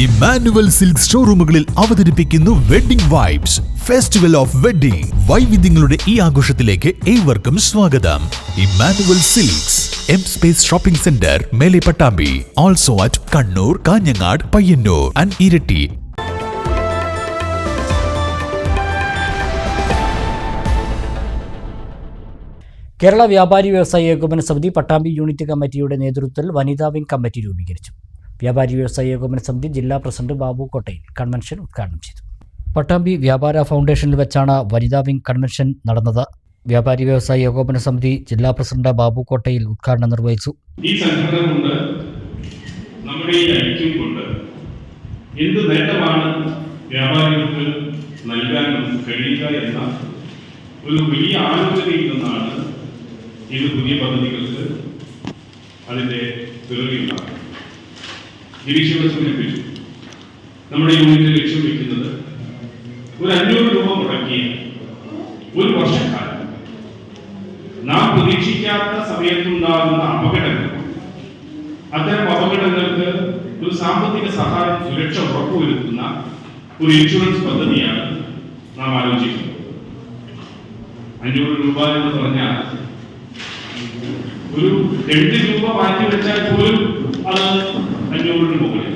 Emmanuel silk ഷോറൂമുകളിൽ അവതരിപ്പിക്കുന്നു wedding vibes. Festival of wedding വൈവിധ്യങ്ങളുടെ ഈ ആഘോഷത്തിലേക്ക് ഏവർക്കും സ്വാഗതം. Emmanuel silks M space shopping centre Mele Pattambi also at Kannur Kanhangad Payyannur. And Iritty. Kerala വ്യാപാരി വ്യവസായി ഏകോപന സമിതി പട്ടാമ്പി യൂണിറ്റ് കമ്മിറ്റിയുടെ നേതൃത്വത്തിൽ വനിതാ വിംഗ് കമ്മിറ്റി രൂപീകരിച്ചു. വ്യാപാരി വ്യവസായി ഏകോപന സമിതി ജില്ലാ പ്രസിഡന്റ് ബാബു കോട്ടയിൽ കൺവെൻഷൻ ഉദ്ഘാടനം ചെയ്തു. പട്ടാമ്പി വ്യാപാര ഫൗണ്ടേഷനിൽ വെച്ചാണ് വനിതാ വിംഗ് കൺവെൻഷൻ നടന്നത്. വ്യാപാരി വ്യവസായി ഏകോപന സമിതി ജില്ലാ പ്രസിഡന്റ് ബാബു കോട്ടയിൽ ഉദ്ഘാടനം നിർവഹിച്ചു. ഈ നമ്മുടെ എന്ത് നേട്ടമാണ് വ്യാപാരികൾക്ക് നൽകാൻ നമുക്ക് കഴിയുക എന്ന ഒരു വലിയ ആലോചനയിൽ നിന്നാണ് ഇത് പുതിയ പദ്ധതികൾക്ക് അതിന്റെ പിറകിലുണ്ടാകുന്നത് ഗിരീഷ് സമർപ്പിച്ചു നമ്മുടെ യൂണിറ്റ് ലക്ഷ്യം വെക്കുന്നത് ഒരു അഞ്ഞൂറ് രൂപ മുടക്കിയ ഒരു വർഷക്കാലം. നാം പ്രതീക്ഷിക്കാത്ത സമയത്തുണ്ടാകുന്ന അപകടങ്ങൾ അത്തരം അപകടങ്ങൾക്ക് ഒരു സാമ്പത്തിക സഹായം സുരക്ഷ ഉറപ്പുവരുത്തുന്ന ഒരു ഇൻഷുറൻസ് പദ്ധതിയാണ് നാം ആലോചിക്കുന്നത്. അഞ്ഞൂറ് രൂപ എന്ന് പറഞ്ഞാൽ ഒരു രണ്ട് രൂപ മാറ്റി വെച്ചാൽ പോലും അത് അഞ്ഞൂറിന് മുകളിൽ.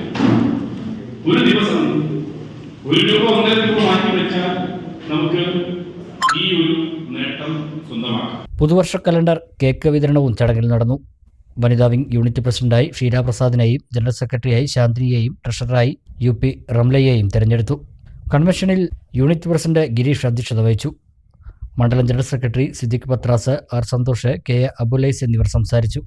ഒരു ദിവസം ഒരു രൂപ ഒന്നര രൂപ മാറ്റി വെച്ചാൽ നമുക്ക് ഈ ഒരു നേട്ടം സ്വന്തമാക്കാം. പുതുവർഷ കലണ്ടർ കേക്ക് വിതരണവും ചടങ്ങിൽ നടന്നു. വനിതാ വിംഗ് യൂണിറ്റ് പ്രസിഡന്റായി ഷീരാപ്രസാദിനെയും ജനറൽ സെക്രട്ടറിയായി ശാന്തിനിയെയും ട്രഷററായി യു പി റംലയെയും തെരഞ്ഞെടുത്തു. കൺവെൻഷനിൽ യൂണിറ്റ് പ്രസിഡന്റ് ഗിരീഷ് അധ്യക്ഷത വഹിച്ചു. മണ്ഡലം general secretary Siddique Pathras R Santhosh K A Abulais എന്നിവർ സംസാരിച്ചു.